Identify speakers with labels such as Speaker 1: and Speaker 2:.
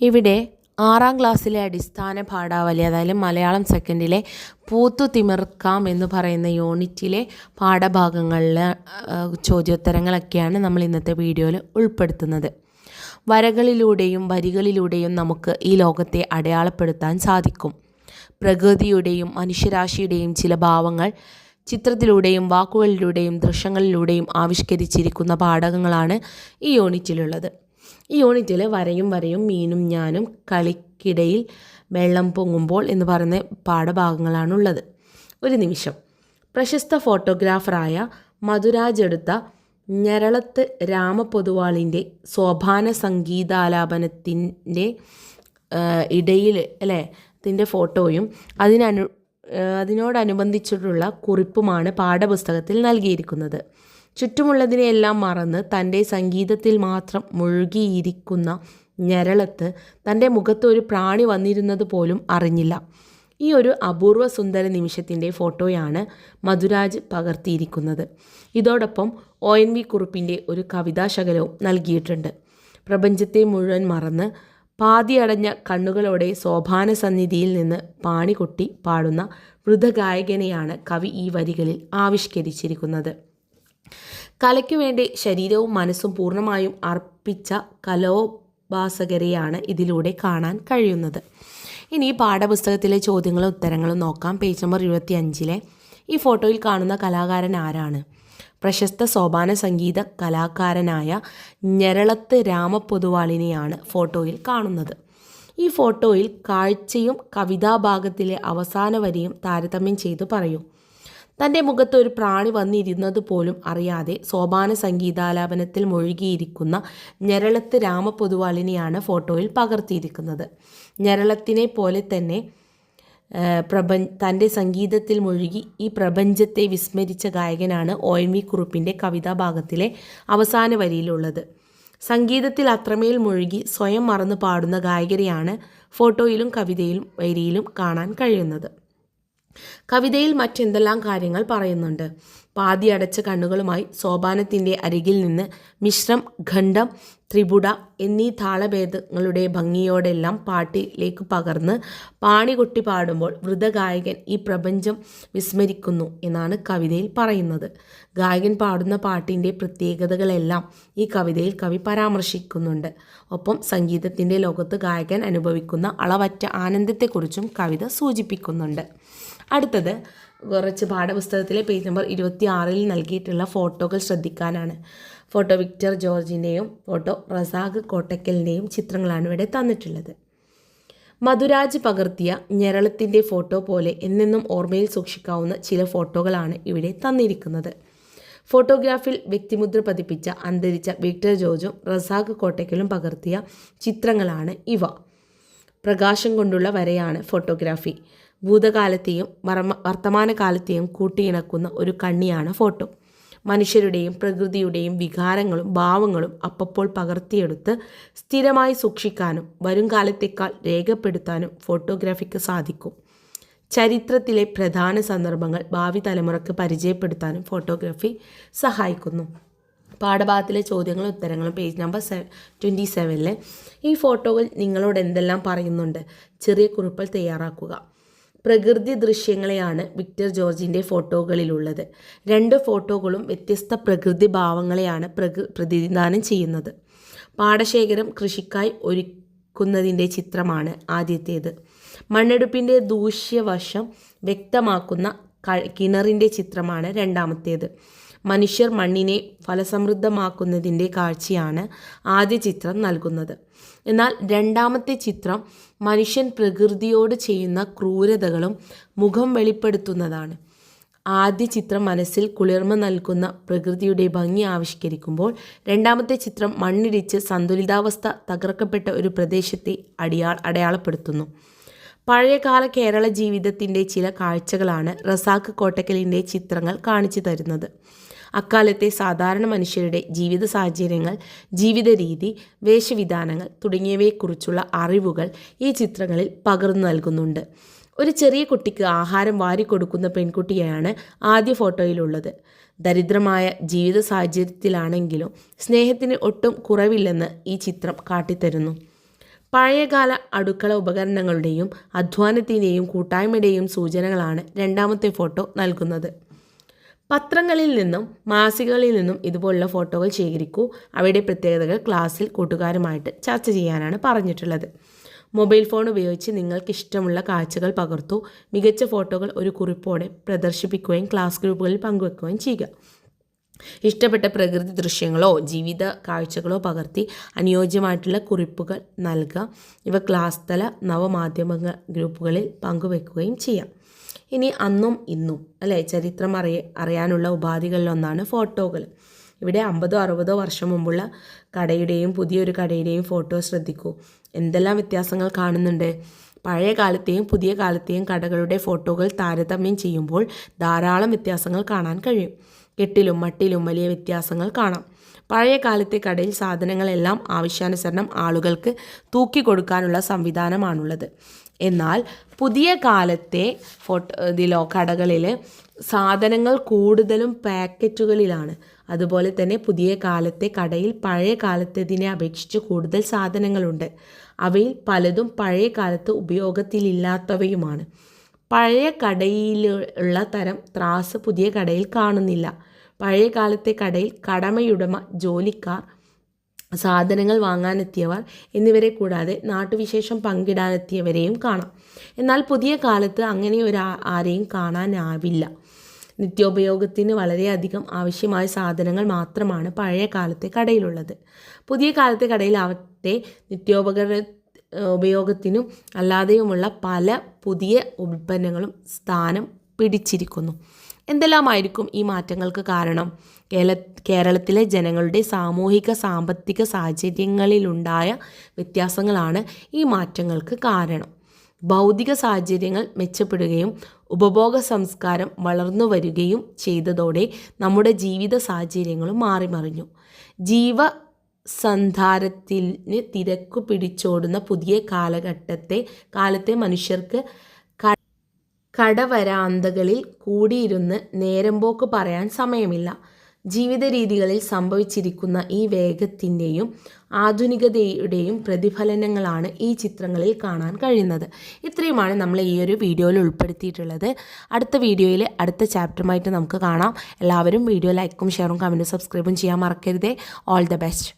Speaker 1: ഇവിടെ ആറാം ക്ലാസ്സിലെ അടിസ്ഥാന പാഠാവലി അതായത് മലയാളം സെക്കൻഡിലെ പൂത്തു തിമിർക്കാം എന്ന് പറയുന്ന യൂണിറ്റിലെ പാഠഭാഗങ്ങളിലെ ചോദ്യോത്തരങ്ങളൊക്കെയാണ് നമ്മൾ ഇന്നത്തെ വീഡിയോയിൽ ഉൾപ്പെടുത്തുന്നത്. വരകളിലൂടെയും വരികളിലൂടെയും നമുക്ക് ഈ ലോകത്തെ അടയാളപ്പെടുത്താൻ സാധിക്കും. പ്രകൃതിയുടെയും മനുഷ്യരാശിയുടെയും ചില ഭാവങ്ങൾ ചിത്രത്തിലൂടെയും വാക്കുകളിലൂടെയും ദൃശ്യങ്ങളിലൂടെയും ആവിഷ്കരിച്ചിരിക്കുന്ന പാഠകങ്ങളാണ് ഈ യൂണിറ്റിലുള്ളത്. ഈ യൂണിറ്റിൽ വരയും വരയും മീനും ഞാനും കളിക്കിടയിൽ വെള്ളം പൊങ്ങുമ്പോൾ എന്ന് പറയുന്ന പാഠഭാഗങ്ങളാണുള്ളത്. ഒരു നിമിഷം. പ്രശസ്ത ഫോട്ടോഗ്രാഫറായ മധുരാജ് എടുത്ത ഞരളത്ത് രാമപൊതുവാളിന്റെ സോപാന സംഗീതാലാപനത്തിന്റെ ഇടയിൽ അല്ലേ അതിന്റെ ഫോട്ടോയും അതിനനു അതിനോടനുബന്ധിച്ചിട്ടുള്ള കുറിപ്പുമാണ് പാഠപുസ്തകത്തിൽ നൽകിയിരിക്കുന്നത്. ചുറ്റുമുള്ളതിനെയെല്ലാം മറന്ന് തന്റെ സംഗീതത്തിൽ മാത്രം മുഴുകിയിരിക്കുന്ന ഞരളത്ത് തന്റെ മുഖത്ത് ഒരു പ്രാണി വന്നിരുന്നത് പോലും അറിഞ്ഞില്ല. ഈ ഒരു അപൂർവ സുന്ദര നിമിഷത്തിന്റെ ഫോട്ടോയാണ് മധുരാജ് പകർത്തിയിരിക്കുന്നത്. ഇതോടൊപ്പം ഒ എൻ വി കുറുപ്പിന്റെ ഒരു കവിതാശകലവും നൽകിയിട്ടുണ്ട്. പ്രപഞ്ചത്തെ മുഴുവൻ മറന്ന് പാതിയടഞ്ഞ കണ്ണുകളോടെ സോപാന സന്നിധിയിൽ നിന്ന് പാണികൊട്ടി പാടുന്ന വൃതഗായകനെയാണ് കവി ഈ വരികളിൽ ആവിഷ്കരിച്ചിരിക്കുന്നത്. കലയ്ക്കു വേണ്ടി ശരീരവും മനസ്സും പൂർണമായും അർപ്പിച്ച കലോപാസകരെയാണ് ഇതിലൂടെ കാണാൻ കഴിയുന്നത്. ഇനി പാഠപുസ്തകത്തിലെ ചോദ്യങ്ങളും ഉത്തരങ്ങളും നോക്കാം. പേജ് നമ്പർ ഇരുപത്തി അഞ്ചിലെ ഈ ഫോട്ടോയിൽ കാണുന്ന കലാകാരൻ ആരാണ്? പ്രശസ്ത സോപാന സംഗീത കലാകാരനായ ഞരളത്ത് രാമപൊതുവാളിനെയാണ് ഫോട്ടോയിൽ കാണുന്നത്. ഈ ഫോട്ടോയിൽ കാഴ്ചയും കവിതാഭാഗത്തിലെ അവസാന വരിയും താരതമ്യം ചെയ്തു പറയൂ. തന്റെ മുഖത്ത് ഒരു പ്രാണി വന്നിരുന്നത് പോലും അറിയാതെ സോപാന സംഗീതാലാപനത്തിൽ മുഴുകിയിരിക്കുന്ന ഞരളത്ത് രാമപൊതുവാളിനെയാണ് ഫോട്ടോയിൽ പകർത്തിയിരിക്കുന്നത്. ഞരളത്തിനെ പോലെ തന്നെ പ്രപഞ്ച തന്റെ സംഗീതത്തിൽ മുഴുകി ഈ പ്രപഞ്ചത്തെ വിസ്മരിച്ച ഗായകനാണ് ഒ എൻ വി കുറുപ്പിന്റെ കവിതാഭാഗത്തിലെ അവസാന വരിയിലുള്ളത്. സംഗീതത്തിൽ അത്രമേൽ മുഴുകി സ്വയം മറന്നു പാടുന്ന ഗായകരെയാണ് ഫോട്ടോയിലും കവിതയിലും വരിയിലും കാണാൻ കഴിയുന്നത്. കവിതയിൽ മറ്റെന്തെല്ലാം കാര്യങ്ങൾ പറയുന്നുണ്ട്? പാതി അടച്ച കണ്ണുകളുമായി സോപാനത്തിന്റെ അരികിൽ നിന്ന് മിശ്രം ഖണ്ഡം ത്രിപുട എന്നീ താളഭേദങ്ങളുടെ ഭംഗിയോടെല്ലാം പാട്ടിലേക്ക് പകർന്ന് പാണികൊട്ടി പാടുമ്പോൾ വൃതഗായകൻ ഈ പ്രപഞ്ചം വിസ്മരിക്കുന്നു എന്നാണ് കവിതയിൽ പറയുന്നത്. ഗായകൻ പാടുന്ന പാട്ടിന്റെ പ്രത്യേകതകളെല്ലാം ഈ കവിതയിൽ കവി പരാമർശിക്കുന്നുണ്ട്. ഒപ്പം സംഗീതത്തിന്റെ ലോകത്ത് ഗായകൻ അനുഭവിക്കുന്ന അളവറ്റ ആനന്ദത്തെക്കുറിച്ചും കവിത സൂചിപ്പിക്കുന്നുണ്ട്. അടുത്തത് കുറച്ച് പാഠപുസ്തകത്തിലെ പേജ് നമ്പർ ഇരുപത്തി ആറിൽ നൽകിയിട്ടുള്ള ഫോട്ടോകൾ ശ്രദ്ധിക്കാനാണ്. ഫോട്ടോ വിക്ടർ ജോർജിന്റെയും ഫോട്ടോ റസാഖ് കോട്ടക്കലിന്റെയും ചിത്രങ്ങളാണ് ഇവിടെ തന്നിട്ടുള്ളത്. മധുരാജ് പകർത്തിയ ഞരളത്തിന്റെ ഫോട്ടോ പോലെ എന്നെന്നും ഓർമ്മയിൽ സൂക്ഷിക്കാവുന്ന ചില ഫോട്ടോകളാണ് ഇവിടെ തന്നിരിക്കുന്നത്. ഫോട്ടോഗ്രാഫിൽ വ്യക്തിമുദ്ര പതിപ്പിച്ച അന്തരിച്ച വിക്ടർ ജോർജും റസാഖ് കോട്ടയ്ക്കലും പകർത്തിയ ചിത്രങ്ങളാണ് ഇവ. പ്രകാശം കൊണ്ടുള്ള വരയാണ് ഫോട്ടോഗ്രാഫി ഭൂതകാലത്തെയും വർമ്മ വർത്തമാനകാലത്തെയും കൂട്ടിയിണക്കുന്ന ഒരു കണ്ണിയാണ് ഫോട്ടോ. മനുഷ്യരുടെയും പ്രകൃതിയുടെയും വികാരങ്ങളും ഭാവങ്ങളും അപ്പപ്പോൾ പകർത്തിയെടുത്ത് സ്ഥിരമായി സൂക്ഷിക്കാനും വരുംകാലത്തേക്കാൾ രേഖപ്പെടുത്താനും ഫോട്ടോഗ്രാഫിക്ക് സാധിക്കും. ചരിത്രത്തിലെ പ്രധാന സന്ദർഭങ്ങൾ ഭാവി തലമുറയ്ക്ക് പരിചയപ്പെടുത്താനും ഫോട്ടോഗ്രാഫി സഹായിക്കുന്നു. പാഠഭാഗത്തിലെ ചോദ്യങ്ങളും ഉത്തരങ്ങളും പേജ് നമ്പർ സെ ട്വന്റി സെവനിലെ ഈ ഫോട്ടോകൾ നിങ്ങളോട് എന്തെല്ലാം പറയുന്നുണ്ട്? ചെറിയ കുറിപ്പുകൾ തയ്യാറാക്കുക. പ്രകൃതി ദൃശ്യങ്ങളെയാണ് വിക്ടർ ജോർജിന്റെ ഫോട്ടോകളിലുള്ളത്. രണ്ട് ഫോട്ടോകളും വ്യത്യസ്ത പ്രകൃതി ഭാവങ്ങളെയാണ് പ്രതിനിധാനം ചെയ്യുന്നത്. പാടശേഖരം കൃഷിക്കായി ഒരുക്കുന്നതിന്റെ ചിത്രമാണ് ആദ്യത്തേത്. മണ്ണെടുപ്പിന്റെ ദൂഷ്യവശം വ്യക്തമാക്കുന്ന കിണറിന്റെ ചിത്രമാണ് രണ്ടാമത്തേത്. മനുഷ്യർ മണ്ണിനെ ഫലസമൃദ്ധമാക്കുന്നതിന്റെ കാഴ്ചയാണ് ആദ്യ ചിത്രം നൽകുന്നത്. എന്നാൽ രണ്ടാമത്തെ ചിത്രം മനുഷ്യൻ പ്രകൃതിയോട് ചെയ്യുന്ന ക്രൂരതകളും മുഖം വെളിപ്പെടുത്തുന്നതാണ്. ആദ്യ ചിത്രം മനസ്സിൽ കുളിർമ നൽകുന്ന പ്രകൃതിയുടെ ഭംഗി ആവിഷ്കരിക്കുമ്പോൾ രണ്ടാമത്തെ ചിത്രം മണ്ണിടിച്ച് സന്തുലിതാവസ്ഥ തകർക്കപ്പെട്ട ഒരു പ്രദേശത്തെ അടിയാ അടയാളപ്പെടുത്തുന്നു. പഴയകാല കേരള ജീവിതത്തിന്റെ ചില കാഴ്ചകളാണ് റസാഖ് കോട്ടക്കലിന്റെ ചിത്രങ്ങൾ കാണിച്ചു തരുന്നത്. അക്കാലത്തെ സാധാരണ മനുഷ്യരുടെ ജീവിത സാഹചര്യങ്ങൾ ജീവിത രീതി വേഷവിധാനങ്ങൾ തുടങ്ങിയവയെക്കുറിച്ചുള്ള അറിവുകൾ ഈ ചിത്രങ്ങളിൽ പകർന്നു നൽകുന്നുണ്ട്. ഒരു ചെറിയ കുട്ടിക്ക് ആഹാരം വാരി കൊടുക്കുന്ന പെൺകുട്ടിയാണ് ആദ്യ ഫോട്ടോയിലുള്ളത്. ദരിദ്രമായ ജീവിത സാഹചര്യത്തിലാണെങ്കിലും സ്നേഹത്തിന് ഒട്ടും കുറവില്ലെന്ന് ഈ ചിത്രം കാട്ടിത്തരുന്നു. പഴയകാല അടുക്കള ഉപകരണങ്ങളുടെയും അധ്വാനത്തിന്റെയും കൂട്ടായ്മയുടെയും സൂചനകളാണ് രണ്ടാമത്തെ ഫോട്ടോ നൽകുന്നത്. പത്രങ്ങളിൽ നിന്നും മാസികകളിൽ നിന്നും ഇതുപോലുള്ള ഫോട്ടോകൾ ശേഖരിക്കൂ. അവയുടെ പ്രത്യേകതകൾ ക്ലാസ്സിൽ കൂട്ടുകാരുമായിട്ട് ചർച്ച ചെയ്യാനാണ് പറഞ്ഞിട്ടുള്ളത്. മൊബൈൽ ഫോൺ ഉപയോഗിച്ച് നിങ്ങൾക്ക് ഇഷ്ടമുള്ള കാഴ്ചകൾ പകർത്തു. മികച്ച ഫോട്ടോകൾ ഒരു കുറിപ്പോടെ പ്രദർശിപ്പിക്കുകയും ക്ലാസ് ഗ്രൂപ്പുകളിൽ പങ്കുവെക്കുകയും ചെയ്യുക. ഇഷ്ടപ്പെട്ട പ്രകൃതി ദൃശ്യങ്ങളോ ജീവിത കാഴ്ചകളോ പകർത്തി അനുയോജ്യമായിട്ടുള്ള കുറിപ്പുകൾ നൽകുക ഇവ ക്ലാസ് തല നവമാധ്യമ ഗ്രൂപ്പുകളിൽ പങ്കുവെക്കുകയും ചെയ്യാം. ഇനി അന്നും ഇന്നും അല്ലേ? ചരിത്രം അറിയ അറിയാനുള്ള ഉപാധികളിലൊന്നാണ് ഫോട്ടോകൾ. ഇവിടെ അമ്പതോ അറുപതോ വർഷം മുമ്പുള്ള കടയുടെയും പുതിയൊരു കടയുടെയും ഫോട്ടോ ശ്രദ്ധിക്കൂ. എന്തെല്ലാം വ്യത്യാസങ്ങൾ കാണുന്നുണ്ട്? പഴയ കാലത്തെയും പുതിയ കാലത്തെയും കടകളുടെ ഫോട്ടോകൾ താരതമ്യം ചെയ്യുമ്പോൾ ധാരാളം വ്യത്യാസങ്ങൾ കാണാൻ കഴിയും. കെട്ടിലും മട്ടിലും വലിയ വ്യത്യാസങ്ങൾ കാണാം. പഴയ കാലത്തെ കടയിൽ സാധനങ്ങളെല്ലാം ആവശ്യാനുസരണം ആളുകൾക്ക് തൂക്കി കൊടുക്കാനുള്ള സംവിധാനമാണുള്ളത്. എന്നാൽ പുതിയ കാലത്തെ ഫോട്ടോ ഇതിലോ കടകളിൽ സാധനങ്ങൾ കൂടുതലും പാക്കറ്റുകളിലാണ്. അതുപോലെ തന്നെ പുതിയ കാലത്തെ കടയിൽ പഴയ കാലത്തേതിനെ അപേക്ഷിച്ച് കൂടുതൽ സാധനങ്ങളുണ്ട്. അവയിൽ പലതും പഴയ കാലത്ത് ഉപയോഗത്തിലില്ലാത്തവയുമാണ്. പഴയ കടയിലുള്ള തരം ത്രാസ് പുതിയ കടയിൽ കാണുന്നില്ല. പഴയ കാലത്തെ കടയിൽ കടമയുടമ ജോലിക്കാർ സാധനങ്ങൾ വാങ്ങാനെത്തിയവർ എന്നിവരെ കൂടാതെ നാട്ടുവിശേഷം പങ്കിടാനെത്തിയവരെയും കാണാം. എന്നാൽ പുതിയ കാലത്ത് അങ്ങനെ ഒരു ആരെയും കാണാനാവില്ല. നിത്യോപയോഗത്തിന് വളരെയധികം ആവശ്യമായ സാധനങ്ങൾ മാത്രമാണ് പഴയ കാലത്തെ കടയിലുള്ളത്. പുതിയ കാലത്തെ കടയിലാവട്ടെ നിത്യോപകരണ ഉപയോഗത്തിനും അല്ലാതെയുമുള്ള പല പുതിയ ഉൽപ്പന്നങ്ങളും സ്ഥാനം പിടിച്ചിരിക്കുന്നു. എന്തെല്ലാമായിരിക്കും ഈ മാറ്റങ്ങൾക്ക് കാരണം? കേരള കേരളത്തിലെ ജനങ്ങളുടെ സാമൂഹിക സാമ്പത്തിക സാഹചര്യങ്ങളിലുണ്ടായ വ്യത്യാസങ്ങളാണ് ഈ മാറ്റങ്ങൾക്ക് കാരണം. ഭൗതിക സാഹചര്യങ്ങൾ മെച്ചപ്പെടുകയും ഉപഭോഗ സംസ്കാരം വളർന്നു വരികയും ചെയ്തതോടെ നമ്മുടെ ജീവിത സാഹചര്യങ്ങളും മാറിമറിഞ്ഞു. ജീവ സന്ധാരത്തിന് തിരക്കു പിടിച്ചോടുന്ന പുതിയ കാലഘട്ടത്തെ കാലത്തെ മനുഷ്യർക്ക് കടവരാന്തകളിൽ കൂടിയിരുന്ന് നേരമ്പോക്ക് പറയാൻ സമയമില്ല. ജീവിത രീതികളിൽ സംഭവിച്ചിരിക്കുന്ന ഈ വേഗത്തിന്റെയും ആധുനികതയുടെയും പ്രതിഫലനങ്ങളാണ് ഈ ചിത്രങ്ങളിൽ കാണാൻ കഴിയുന്നത്. ഇത്രയുമാണ് നമ്മൾ ഈ ഒരു വീഡിയോയിൽ ഉൾപ്പെടുത്തിയിട്ടുള്ളത്. അടുത്ത വീഡിയോയിൽ അടുത്ത ചാപ്റ്ററുമായിട്ട് നമുക്ക് കാണാം. എല്ലാവരും വീഡിയോ ലൈക്കും ഷെയറും കമന്റും സബ്സ്ക്രൈബും ചെയ്യാൻ മറക്കരുതേ. All the best